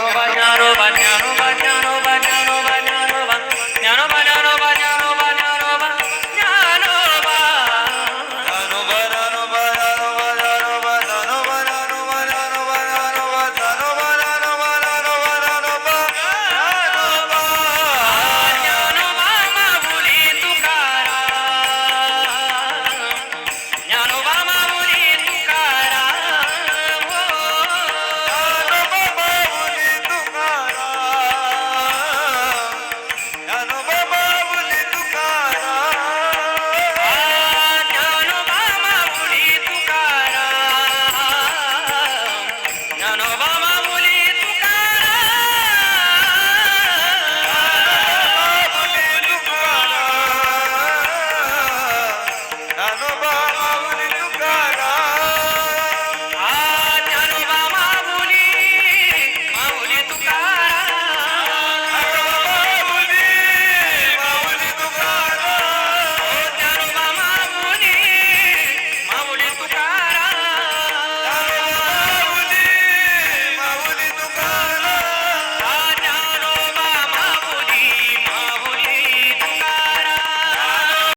Robanyaro, banyaro, banyaro. Alabama.